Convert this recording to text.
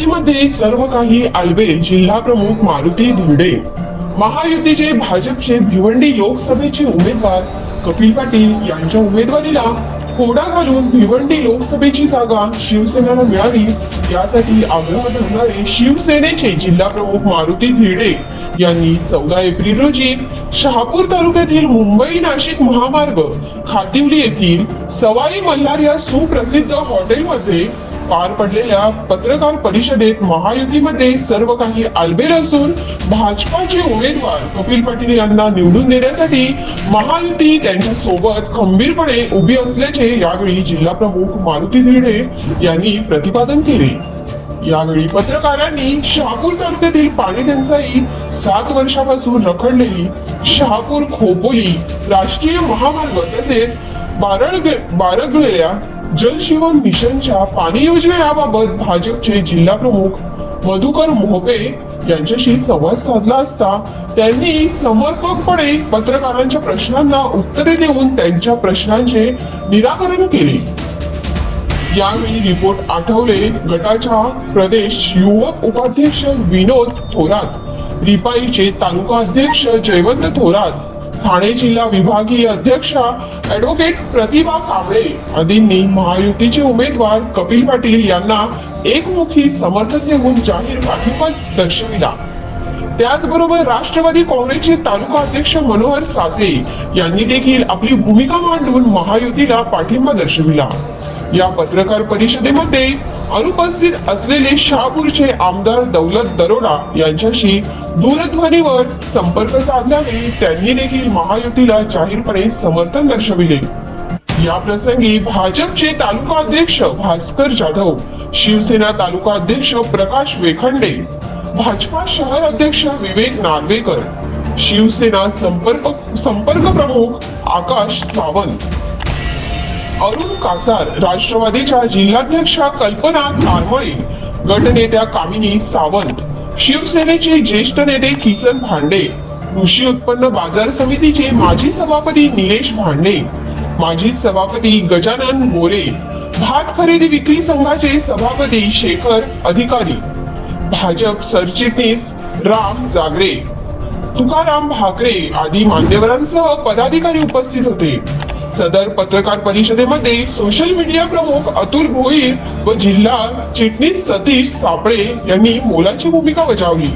युतीमध्ये सर्व काही आलवेल जिल्हा प्रमुख मारुती धुर्डे. महायुतीचे भाजपचे भिवंडी लोकसभेचे उमेदवार कपिल पाटील यांच्या उमेदवारीला कोडा घालून भिवंडी लोकसभेची जागा शिवसेनेला मिळावी यासाठी आग्रह धरणारे शिवसेनेचे जिल्हा प्रमुख मारुती धिरडे यांनी चौदा एप्रिल रोजी शहापूर तालुक्यातील मुंबई नाशिक महामार्ग खातिवली येथील सवाई मल्हार या सुप्रसिद्ध हॉटेलमध्ये पार पडलेल्या पत्रकार परिषदेत महायुतीमध्ये सर्व काही आलबेल असून भाजपाचे उमेदवार कपिल पाटील यांना निवडून देण्यासाठी महायुती त्यांच्यासोबत खंबीरपणे उभी असल्याचे यावेळी जिल्हा प्रमुख मारुती धिरडे यांनी प्रतिपादन केले. यावेळी पत्रकारांनी शहापूर तालुक्यातील पाणी टंचाई सात वर्षापासून रखडलेली शहापूर खोपोली राष्ट्रीय महामार्ग तसेच बारळ बारगलेल्या जलजीवन मिशनच्या पाणी योजना याबाबत भाजपचे जिल्हा प्रमुख मधुकर मोहपे यांच्याशी संवाद साधला असता त्यांनी समर्पकपणे पत्रकारांच्या प्रश्नांना उत्तरे देऊन त्यांच्या प्रश्नांचे निराकरण केले. यावेळी रिपोर्ट आठवले गटाच्या प्रदेश युवक उपाध्यक्ष विनोद थोरात रिपाईचे तालुका अध्यक्ष जयवंत थोरात ठाणे जिल्हा विभागीय अध्यक्षा ऍडव्होकेट प्रतिभा कांबळे आदींनी महायुतीचे उमेदवार कपिल पाटील यांना एकमुखी समर्थन देऊन जाहीर पाठिंबा दर्शविला. त्याचबरोबर राष्ट्रवादी काँग्रेसचे तालुका अध्यक्ष मनोहर सासे यांनी देखील आपली भूमिका मांडून महायुतीला पाठिंबा दर्शविला. या पत्रकार परिषदेमध्ये अनुपस्थित असलेले शहापूरचे आमदार दौलत दरोडा यांच्याशी दूरध्वनीवर संपर्क साधल्याने त्यांनी देखील महायुतीला जाहीरपणे समर्थन दर्शविले. या प्रसंगी भाजपचे तालुका अध्यक्ष भास्कर जाधव शिवसेना तालुका अध्यक्ष प्रकाश वेखंडे भाजपा शहर अध्यक्ष विवेक नार्वेकर शिवसेना संपर्क संपर्क प्रमुख आकाश सावंत अरुण कासार राष्ट्रवादीच्या जिल्हाध्यक्षा कल्पना तारमळे गटनेत्या कामिनी सावंत शिवसेनेचे ज्येष्ठ नेते किसन भांडे कृषी उत्पन्न बाजार समितीचे माजी सभापती निलेश भांडे माजी सभापती गजानन मोरे भात खरेदी विक्री संघाचे सभापती शेखर अधिकारी भाजप सरचिटणीस राम जागरे तुकाराम भाकरे आदी मान्यवरांसह पदाधिकारी उपस्थित होते. सदर पत्रकार परिषदेमध्ये सोशल मीडिया प्रमुख अतुल भोईर व जिल्हा चिटणीस सतीश सापळे यांनी मोलाची भूमिका बजावली.